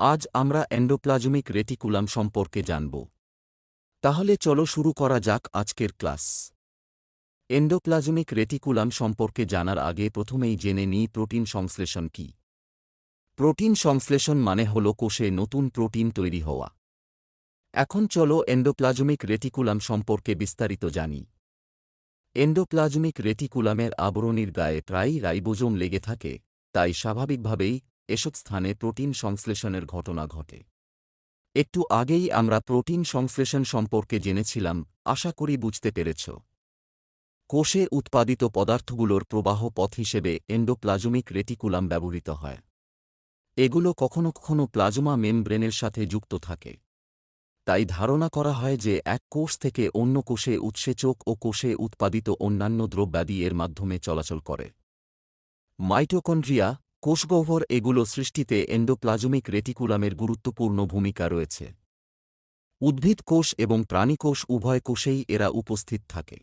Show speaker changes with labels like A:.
A: আজ আমরা endoplasmic reticulum সম্পর্কে জানব। তাহলে চলো শুরু করা যাক আজকের ক্লাস। এন্ডোপ্লাজমিক রেটিকুলাম সম্পর্কে জানার আগে প্রথমেই জেনে নিই প্রোটিন সংশ্লেষণ কি। প্রোটিন সংশ্লেষণ মানে হল কোষে নতুন প্রোটিন তৈরি হওয়া। এখন চলো এন্ডোপ্লাজমিক রেটিকুলাম সম্পর্কে বিস্তারিত জানি। এন্ডোপ্লাজমিক রেটিকুলামের আবরণীর গায়ে প্রায়ই রাইবোজোম লেগে থাকে, তাই স্বাভাবিকভাবেই এসব স্থানে প্রোটিন সংশ্লেষণের ঘটনা ঘটে। একটু আগেই আমরা প্রোটিন সংশ্লেষণ সম্পর্কে জেনেছিলাম, আশা করি বুঝতে পেরেছ। কোষে উৎপাদিত পদার্থগুলোর প্রবাহ পথ হিসেবে এন্ডোপ্লাজমিক রেটিকুলাম ব্যবহৃত হয়। এগুলো কখনো কখনো প্লাজমা মেমব্রেনের সাথে যুক্ত থাকে। তাই ধারণা করা হয় যে এক কোষ থেকে অন্য কোষে উৎসেচক ও কোষে উৎপাদিত অন্যান্য দ্রব্যাদি এর মাধ্যমে চলাচল করে। মাইটোকন্ড্রিয়া কোষগহ্বর এগুলো সৃষ্টিতে এন্ডোপ্লাজমিক রেটিকুলামের গুরুত্বপূর্ণ ভূমিকা রয়েছে। উদ্ভিদ কোষ এবং প্রাণীকোষ উভয় কোষেই এরা উপস্থিত থাকে।